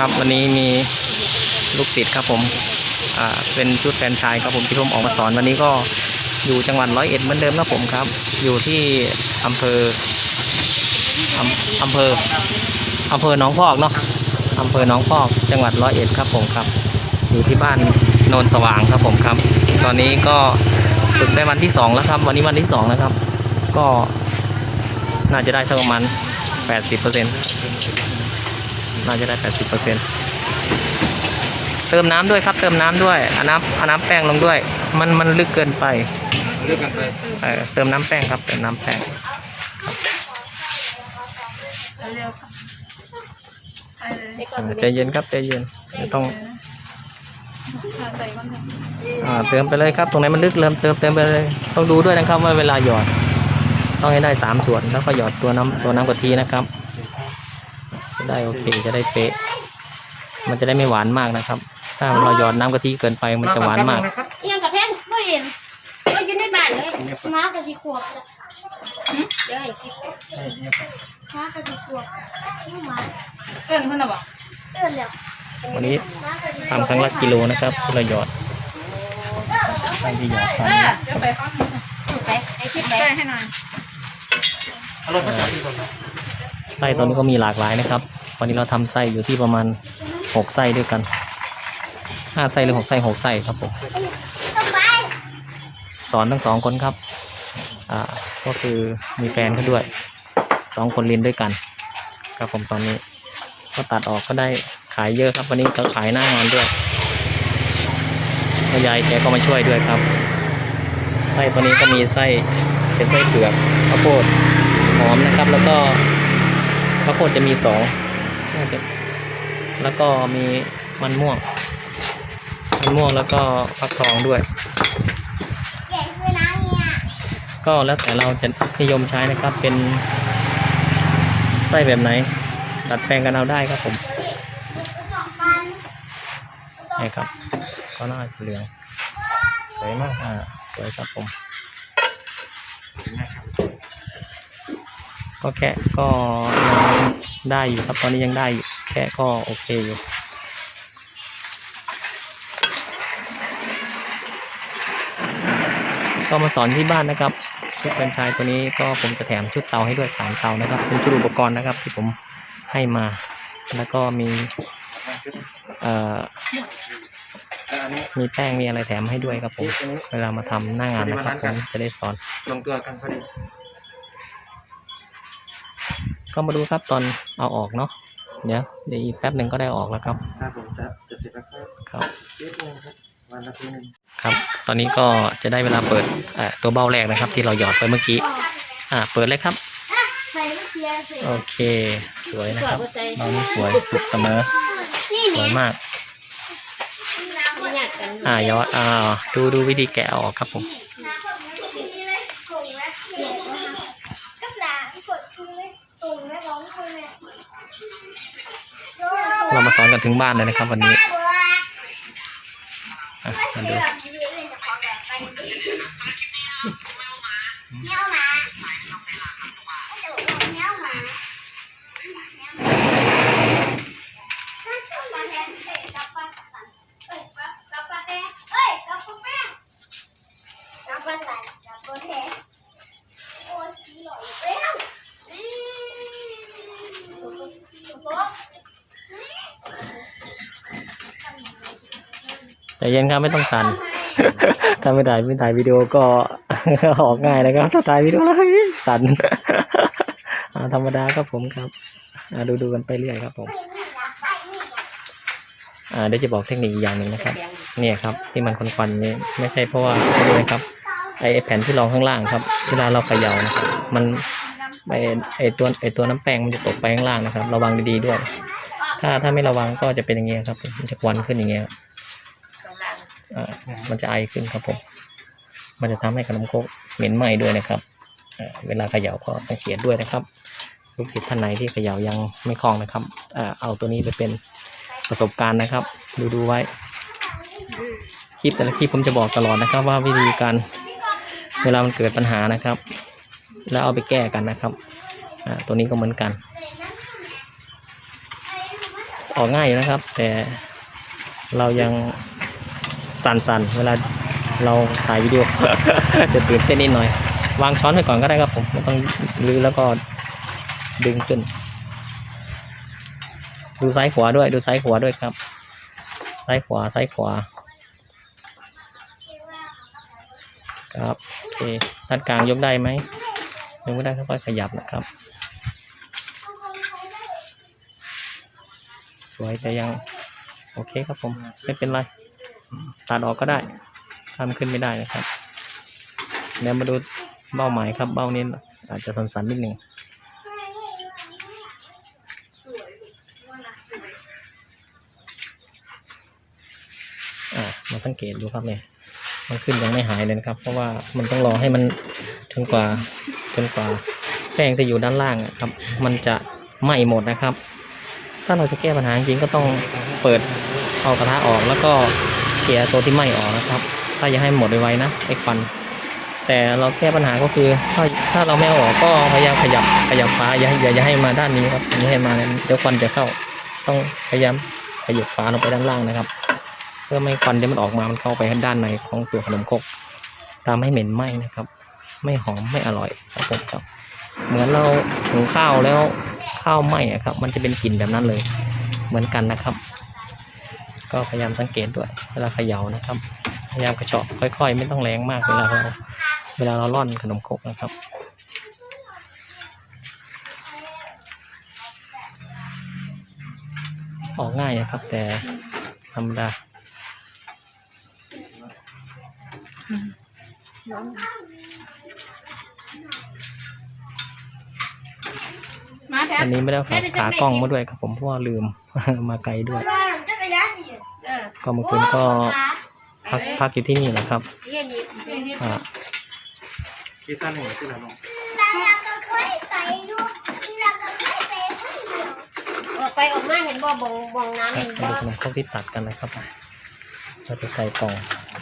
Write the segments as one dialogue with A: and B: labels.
A: ครับ วันนี้มีลูกศิษย์ครับผมอ่าเป็นชุดแฟนชายครับผมที่ผมออกมาสอนวันนี้ก็อยู่จังหวัดร้อยเอ็ดเหมือนเดิมครับผมครับ อยู่ที่อำเภออำเภออำเภอหนองพอกเนาะอำเภอหนองพอก จังหวัดร้อยเอ็ดครับผมครับ อยู่ที่บ้านโนนสว่างครับผมครับ ตอนนี้ก็ฝึกได้วันที่สองแล้วครับ วันนี้วันที่สองนะครับ ก็น่าจะได้สักประมาณแปดสิบเปอร์เซ็นต์ น่าจะได้แปดสิบเปอร์เซ็นต์เติมน้ำด้วยครับ เติมน้ำด้วยเอาน้ำเอาน้ำแป้งลงด้วย มันมันลึกเกินไป
B: เลือกกันไป
A: เออเติมน้ำแป้งครับ เติมน้ำแป้ง
C: เร็วค่ะไปเลย
A: เออใจเย็นครับใจเย็นไม่ต้อง
C: ใส่ก่อนเถอะ
A: อ่าเติมไปเลยครับ ตรงไหนมันลึกเริ่มเติมเติมไปเลย ต้องดูด้วยนะครับว่าเวลาหยอด ต้องให้ได้สามส่วนแล้วก็หยอดตัวน้ำตัวน้ำกะทินะครับจะ ได้โอเคจะได้เป๊ะ มันจะได้ไม่หวานมากนะครับ ถ้าเราหยอดน้ำกะทิเกินไปมันจะหวานมาก
B: นะครับ
D: เอียงกับแพงไม่เห็นก็อยู่ในบ้านเลยม้ากับสีขวบเดี๋ยวให้คิดม้ากับสีขวบม้า
C: เอิ้นเพิ่นน่ะบ่
D: เตือนแล้ว
A: วันนี้
D: ม้ากับสี
A: ทำครั้งละกิโลนะครับที่เราหยอดใช่ที่หยอด
C: เออเดี๋ยวไปฟัง
D: ไปไอ้คิดไป
C: แป้งให้หน่อย
B: อารมณ์ภาษาที่ก่อนนะ
A: ไส้ตอนนี้ก็มีหลากหลายนะครับ วันนี้เราทำไส้อยู่ที่ประมาณหกไส้ด้วยกันห้าไส้หรือหกไส้หกไส้ครับผมสอนทั้งสองคนครับ อ่า ก็คือมีแฟนเขาด้วยสองคนเรียนด้วยกัน ครับผมตอนนี้ ก็ตัดออกก็ได้ขายเยอะครับวันนี้ก็ขายหน้างานด้วยแล้วยายแกก็มาช่วยด้วยครับ ไส้ตัวนี้ก็มีไส้เป็นไส้เผือกข้าวโพดหอมนะครับ แล้วก็ข้าวโพดจะมีสอง น่าจะแล้วก็มีมันม่วง มันม่วงแล้วก็ฟักทองด้วย
D: ใหญ่คือน้ำเนี่ย
A: ก็แล้วแต่เราจะนิยมใช้นะครับเป็นไส้แบบไหนดัดแปลงกันเอาได้ครับผม
D: สองพัน
A: นี่ครับก็น่าจะเหลือง
B: สวยมาก
A: อ่าสวยครับผมก็แค่ก็ยัง ได้อยู่ครับ ตอนนี้ยังได้อยู่แค่ก็โอเคอยู่ก็มาสอนที่บ้านนะครับชุดเป็นชายตัวนี้ก็ผมจะแถมชุดเตาให้ด้วยสามเตานะครับเป็นชุดอุปกรณ์นะครับที่ผมให้มา แล้วก็มีเอ่อมีแป้งมีอะไรแถมให้ด้วยครับผม เวลามาทำหน้างานนะครับผมจะได้สอน
B: ลงตัวกันพอดี
A: ก็มาดูครับตอนเอาออกเนาะเดี๋ยวเดี๋ยวอีกแป๊บหนึ่งก็ได้ออกแล้วครับ
B: ถ้าผมจะจะเสร็จแล้วครับ
A: ครับ
B: นิดนึงครับวันละทีหนึง
A: ครับ ตอนนี้ก็จะได้เวลาเปิดเอ่อตัวเบ้าแรกนะครับ ที่เราหยอดไปเมื่อกี้อ่าเปิดเลยครับ
D: ใส่ไม่เสียเสีย
A: โอเค สวยนะครับเรานี่สวยสุดเสมอ
D: นี่
A: สวยมาก
D: ไม่อยากกัน
A: อ่ายอดอ่าดูดูวิธีแกะเอาออกครับผม
D: กับหลานกดคือเลยตุ่มแม่ร้องคือแม่
A: เรามาสอนกันถึงบ้านเลยนะครับ วันนี้มาดู ใจเย็นครับไม่ต้องสั่น ถ้าไม่ถ่ายไม่ถ่ายวิดีโอก็ออกง่ายนะครับ ถ้าถ่ายวิดีโอแล้วสั่นอ่าธรรมดาครับผมครับอดูดูกันไปเรื่อยครับผมอ่าเดี๋ยวจะบอกเทคนิคอีกอย่างหนึ่งนะครับ เนี่ยครับที่มันควันๆนี่ไม่ใช่เพราะว่าดูนะครับไอแผ่นที่รองข้างล่างครับเวลาเราเขย่านะครับมันไอไอตัวไอตัวน้ำแป้งมันจะตกไปข้างล่างนะครับ ระวังดีๆด้วย ถ้าถ้าไม่ระวังก็จะเป็นอย่างเงี้ยครับมันจะควันขึ้นอย่างเงี้ย มันจะไอขึ้นครับผม มันจะทำให้ขนมครกเหม็นไหม้ด้วยนะครับเวลาเขย่าก็สังเกตด้วยนะครับ ลูกศิษย์ท่านไหนที่เขย่ายังไม่คล่องนะครับอ่าเอาตัวนี้ไปเป็นประสบการณ์นะครับ ดูดูไว้คลิปแต่ละคลิปผมจะบอกตลอดนะครับ ว่าวิธีการเวลามันเกิดปัญหานะครับ แล้วเอาไปแก้กันนะครับตัวนี้ก็เหมือนกัน ออกง่ายนะครับ แต่เรายัง สั่นๆ เวลาเราถ่ายวิดีโอ จะตื่นเต้นนิดหน่อย วางช้อนไว้ก่อนก็ได้ครับผมไม่ต้องลื้อแล้วก็ดึงขึ้น ดูซ้ายขวาด้วย ดูซ้ายขวาด้วยครับ ซ้ายขวา ซ้ายขวา ครับ โอเคด้านกลางยกได้ไหมยกไม่ได้ค่อยๆขยับนะครับ สวยแต่ยัง โอเคครับผม ไม่เป็นไร ตัดออกก็ได้ทำขึ้นไม่ได้นะครับเดี๋ยวมาดูเบ้าหมายครับเบ้านี้อาจจะสันๆนิดหนึ่งอ่ามาสังเกตดูครับเนี่ย มันขึ้นยังไม่หายเลยนะครับ เพราะว่ามันต้องรอให้มันจนกว่าจนกว่าแป้งที่อยู่ด้านล่างอะครับ มันจะไหม้หมดนะครับ ถ้าเราจะแก้ปัญหาจริงก็ต้องเปิดเอากระทะออกแล้วก็ เขี่ยตัวที่ไหม้ออกนะครับ ถ้าอยากให้หมดไวๆนะไอ้ควันแต่เราแก้ปัญหาก็คือถ้าถ้าเราไม่เอาออกก็พยายามขยับขยับฟ้าอย่าอย่าอย่าให้มาด้านนี้ครับอย่าให้มาเดี๋ยวควันจะเข้า ต้องพยายามขยับฟ้าลงไปด้านล่างนะครับ เพื่อไม่ควันที่มันออกมามันเข้าไปด้านในของตัวขนมครกตามให้เหม็นไหม้นะครับ ไม่หอมไม่อร่อยครับผมครับ เหมือนเราหุงข้าวแล้วข้าวไหม้อะครับ มันจะเป็นกลิ่นแบบนั้นเลย เหมือนกันนะครับ ก็พยายามสังเกตด้วย เวลาเขย่านะครับ พยายามกระเชาะค่อยๆ ไม่ต้องแรงมากเวลาเราเวลาเราร่อนขนมครกนะครับออกง่ายนะครับ แต่ธรรมดา
C: มาแท้
A: อันนี้ไม่ได้เอาขาขากล้องมาด้วยครับผมเพราะว่าลืม มาไกลด้วย
D: บ้านจักรยานนี่
C: เออ
A: ก็เมื่อคืนก็พักพักอยู่ที่นี่แหละครับ
C: เยี่ยนี่เยี่ยนี่
A: อ่า
B: คิดสั้นหนึ่งที่เราลง
D: เราก็เคยไปดูเราก็เคยไปคนเดียว
C: ออกไปออกมาเห็นบ่บองบองน้ำ
A: อะ
C: เห็น
A: มา
C: บ่
A: ดูขนมครกที่ตัดกันนะครับเราจะใส่กล่อง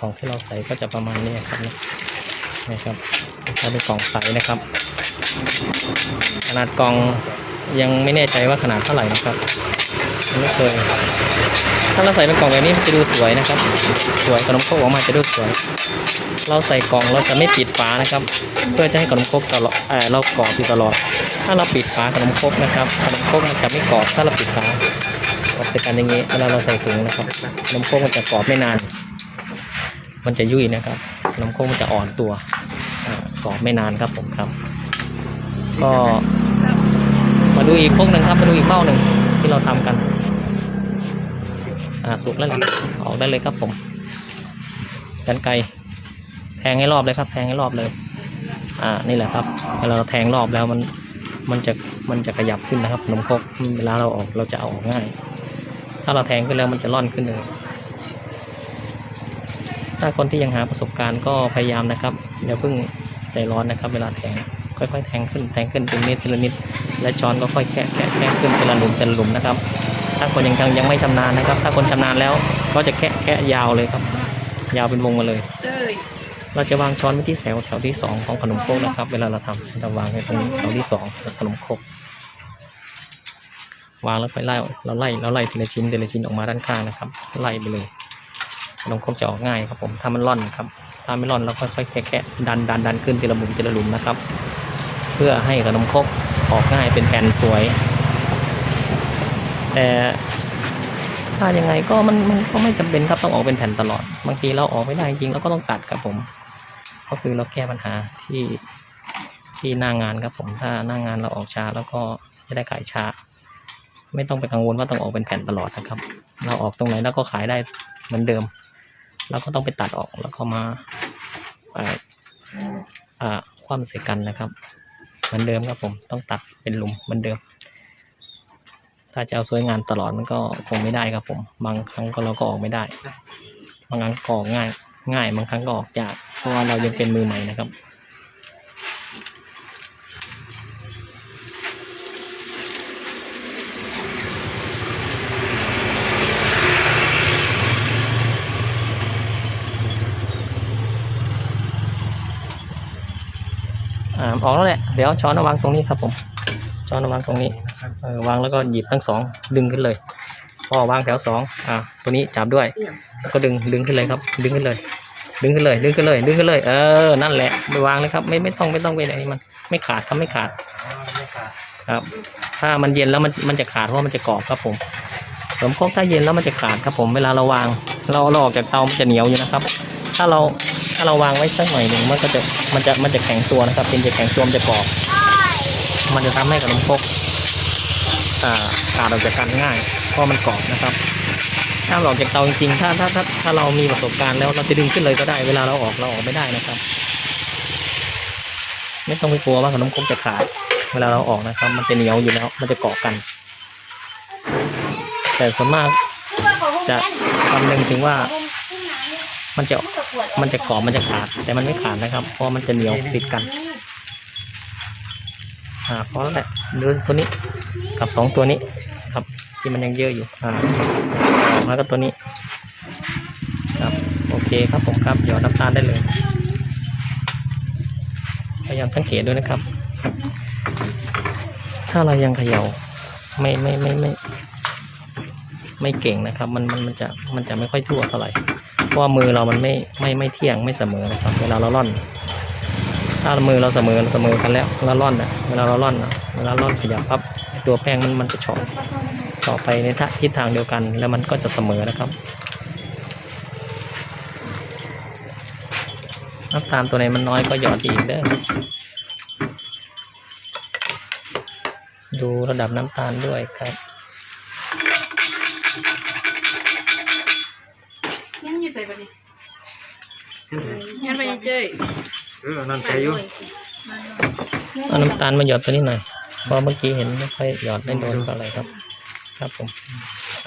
A: กล่องที่เราใส่ก็จะประมาณนี้ครับนี่นะครับใช้เป็นกล่องใสนะครับ ขนาดกล่องยังไม่แน่ใจว่าขนาดเท่าไหร่นะครับยัง ไม่เคยถ้าเราใส่เป็นกล่องแบบนี้มันจะดูสวยนะครับ สวยขนมครกออกมาจะดูสวย เราใส่กล่องเราจะไม่ปิดฝานะครับ เพื่อจะให้ขนมครกตลอดเออเรากรอบอยู่ตลอด ถ้าเราปิดฝาขนมครกนะครับขนมครกมันจะไม่กรอบถ้าเราปิดฝาออกเสกันอย่างนี้เวลาเราใส่ถุงนะครับขนมครกมันจะกรอบไม่นาน มันจะยุ่ยนะครับขนมครกมันจะอ่อนตัวอ่ากรอบไม่นานครับผมครับ ก็มาดูอีกพวกหนึ่งครับมาดูอีกเบ้าหนึ่งที่เราทำกัน อ่าสุกแล้วนะออกได้เลยครับผมกันไกแทงให้รอบเลยครับ แทงให้รอบเลย อ่านี่แหละครับเวลาเราแทงรอบแล้วมันมันจะมันจะขยับขึ้นนะครับขนมครกเวลาเราออกเราจะเอาออกง่าย ถ้าเราแทงขึ้นแล้วมันจะร่อนขึ้นเลยถ้าคนที่ยังหาประสบการณ์ก็พยายามนะครับอย่าเพิ่งใจร้อนนะครับ เวลาแทงค่อยๆ แทงขึ้นแทงขึ้นเป็นเม็ดทีละนิดและช้อนก็ค่อยแคะแคะแคะขึ้นเป็นละหลุมเป็นหลุมนะครับาคนยังยังยังไม่ชำนาญนะครับ ถ้าคนชำนาญแล้วก็จะแคะแคะยาวเลยครับ ยาวเป็นวงมาเลย
C: เจ้ย
A: เราจะวางช้อนไว้ที่แถวแถวที่สองของขนมครกนะครับ เวลาเราทำเราวางไว้ตรงนี้แถวที่สองของขนมครกวางแล้วไปไล่เราไล่เราไล่ทีละชิ้นทีละชิ้นออกมาด้านข้างนะครับ ไล่ไปเลยขนมครกจะออกง่ายครับผมถ้ามันร่อนครับถ้าไม่ร่อนเราค่อยๆแคะๆดันดันดันขึ้นทีละหลุมทีละหลุมนะครับ เพื่อให้ขนมครกออกง่ายเป็นแผ่นสวย แต่ถ้ายังไงก็มันมันก็ไม่จำเป็นครับต้องออกเป็นแผ่นตลอด บางทีเราออกไม่ได้จริงเราก็ต้องตัดครับผม ก็คือเราแก้ปัญหาที่ที่หน้างานครับผมถ้าหน้างานเราออกช้าแล้วก็จะได้ขายช้า ไม่ต้องไปกังวลว่าต้องออกเป็นแผ่นตลอดนะครับ เราออกตรงไหนเราก็ขายได้เหมือนเดิม เราก็ต้องไปตัดออกแล้วก็มาอ่าคว่ำใส่กันนะครับ เหมือนเดิมครับผมต้องตัดเป็นหลุมเหมือนเดิม ถ้าจะเอาสวยงามตลอดมันก็คงไม่ได้ครับผม บางครั้งก็เราก็ออกไม่ได้ บางครั้งก็ออกง่าย ง่ายบางครั้งก็ออกยากเพราะว่าเรายังเป็นมือใหม่นะครับออกแล้วแหละ เดี๋ยวช้อนวางตรงนี้ครับผม ช้อนเอาวางตรงนี้
B: นะครับ
A: เออวางแล้วก็หยิบทั้งสองดึงขึ้นเลยพอวางแถวสองอ่าตัวนี้จับด้วยแล้วก็ดึงดึงขึ้นเลยครับ ดึงขึ้นเลย ดึงขึ้นเลยดึงขึ้นเลยดึงขึ้นเลยเออนั่นแหละไปวางเลยครับไม่ไม่ต้องไม่ต้องไปไหนมันไม่ขาดครับไม่ขาด
B: อ๋อไม่ขาด
A: ครับ ถ้ามันเย็นแล้วมันมันจะขาดเพราะมันจะกรอบครับผมขนมครกถ้าเย็นแล้วมันจะขาดครับผมเวลาเราวาง เราเราออกจากเตามันจะเหนียวอยู่นะครับ ถ้าเราถ้าเราวางไว้สักหน่อยหนึ่งมันก็จะมันจะมันจะแข็งตัวนะครับเป็นจะแข็งตัวมันจะกรอบ มันจะทำให้ขนมครกขาดออกจากกันง่าย เพราะมันกรอบนะครับ ถ้าเราออกจากเตาจริงๆถ้าถ้าถ้าถ้าเรามีประสบการณ์แล้วเราจะดึงขึ้นเลยก็ได้ เวลาเราออกเราออกไม่ได้นะครับ ไม่ต้องไปกลัวว่าขนมครกจะขาด เวลาเราออกนะครับ มันจะเหนียวอยู่แล้ว มันจะเกาะกัน แต่ส่วนมากจะคำนึงถึงว่า มันจะมันจะกรอบมันจะขาด แต่มันไม่ขาดนะครับ เพราะมันจะเหนียวติดกัน อ่าเพราะแหละดูตัวนี้กับสองตัวนี้ครับที่มันยังเยอะอยู่อ่าออกแล้วก็ตัวนี้ครับโอเคครับผมครับหยอดน้ำตาลได้เลย พยายามสังเกตด้วยนะครับ ถ้าเรายังเขย่าไม่ไม่ไม่ไม่ไม่เก่งนะครับ มันมันมันจะมันจะไม่ค่อยทั่วเท่าไหร่เพราะว่ามือเรามันไม่ไม่ไม่เที่ยงไม่เสมอนะครับ เวลาเราล่อน ถ้ามือเราเสมอเสมอกันแล้วเวลาล่อนอะเวลาเราล่อนอะเวลาล่อนขยับปั๊บไอ้ตัวแป้งมันมันจะเฉาะเฉาะไปในทิศทางเดียวกันแล้วมันก็จะเสมอนะครับน้ำตาลตัวไหนมันน้อยก็หยอดอีกเด้อดูระดับน้ำตาลด้วยครับ
C: ยังอยู่ใส่บัดนี้
B: ขึ้นเลย
C: ยังไปเจ้ย
B: เออนั่นใจอยู่
A: เอาน้ำตาลมาหยอดตัวนี้หน่อยเพราะเมื่อกี้เห็นไม่ค่อยหยอดไม่โดนอะไรครับ ครับผม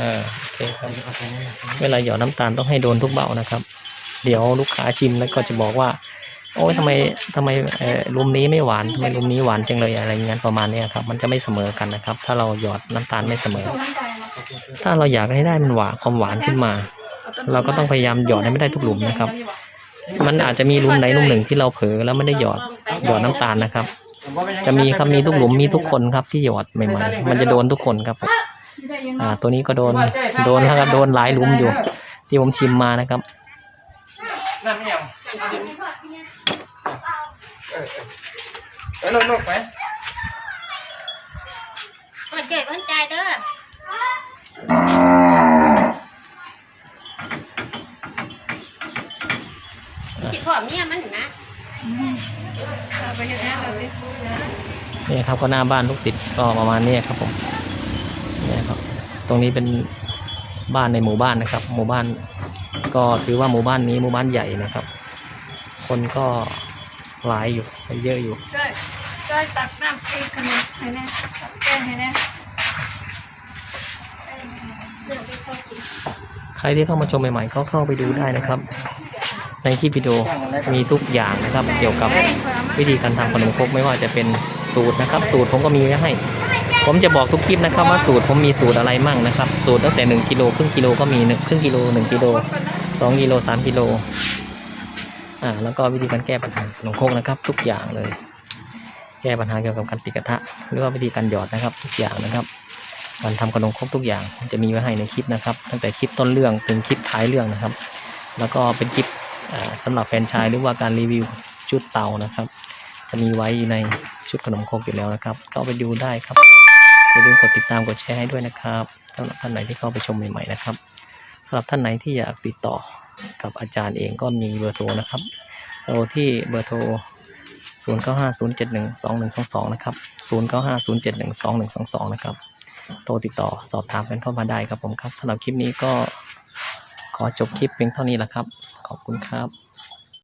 A: อ่าโอเคครับ
B: เว
A: ลาหยอดน้ำตาลต้องให้โดนทุกเบ้านะครับ เดี๋ยวลูกค้าชิมแล้วก็จะบอกว่า โอ้ยทำไมทำไมเอ่อรุมนี้ไม่หวานทำไมรุมนี้หวานจังเลยอะไรเงี้ยประมาณเนี้ยครับ มันจะไม่เสมอกันนะครับ ถ้าเราหยอดน้ำตาลไม่เสมอ ถ้าเราอยากให้ได้มันหวานความหวานขึ้นมา เราก็ต้องพยายามหยอดให้ไม่ได้ทุกหลุมนะครับ มันอาจจะมีหลุมไหนหลุมหนึ่งที่เราเผลอแล้วไม่ได้หยอดหยอดน้ำตาลนะครับ จะมีครับมีทุกหลุมมีทุกคนครับที่หยอดใหม่ๆ มันจะโดนทุกคนครับผมอ่า ตัวนี้ก็โดนโดนนะครับโดนหลายหลุมอยู่ ที่ผมชิมมานะครับ
B: นั่นไม่ยังเออลูกๆไป
D: มันเกิดมันใจเด้อ สิพ่อเมียมันนะ
C: เอาไปเฮ็ดงานเราสิ
A: นี่ครับก็หน้าบ้านลูกศิษย์ก็ประมาณนี้ครับผมนี่ครับ ตรงนี้เป็นบ้านในหมู่บ้านนะครับ หมู่บ้านก็ถือว่าหมู่บ้านนี้หมู่บ้านใหญ่นะครับ คนก็หลายอยู่เยอะอยู่
C: เจ้ยเจ้ยตักน้ำไอ้ขนมให้แน่ตักแป้งให้แน่
A: ใครที่เข้ามาชมใหม่ๆก็เข้าไปดูได้นะครับ ในคลิปวิดีโอมีทุกอย่างนะครับ เกี่ยวกับวิธีการทำขนมครกไม่ว่าจะเป็นสูตรนะครับ สูตรผมก็มีไว้ให้ ผมจะบอกทุกคลิปนะครับว่าสูตรผมมีสูตรอะไรมั่งนะครับ สูตรตั้งแต่1กิโลครึ่งกิโลก็มีหนึ่งครึ่งกิโล1กิโล2กิโล3กิโลอ่าแล้วก็วิธีการแก้ปัญหาขนมครกนะครับ ทุกอย่างเลย แก้ปัญหาเกี่ยวกับการติดกระทะหรือว่าวิธีการหยอดนะครับ ทุกอย่างนะครับการทำขนมครกทุกอย่างจะมีไว้ให้ในคลิปนะครับ ตั้งแต่คลิปต้นเรื่องถึงคลิปท้ายเรื่องนะครับ แล้วก็เป็นคลิป สำหรับแฟนชายหรือว่าการรีวิวชุดเตานะครับ จะมีไว้ในชุดขนมครกอยู่แล้วนะครับ ก็ไปดูได้ครับ อย่าลืมกดติดตามกดแชร์ให้ด้วยนะครับสำหรับท่านไหนที่เข้าไปชมใหม่ๆนะครับสำหรับท่านไหนที่อยากติดต่อกับอาจารย์เองก็มีเบอร์โทรนะครับโทรที่เบอร์โทร 0950712122 นะครับ 0950712122 นะครับ โทรติดต่อสอบถามกันเข้ามาได้ครับผมครับสำหรับคลิปนี้ก็ ขอจบคลิปเพียงเท่านี้แหละครับ ขอบคุณครับ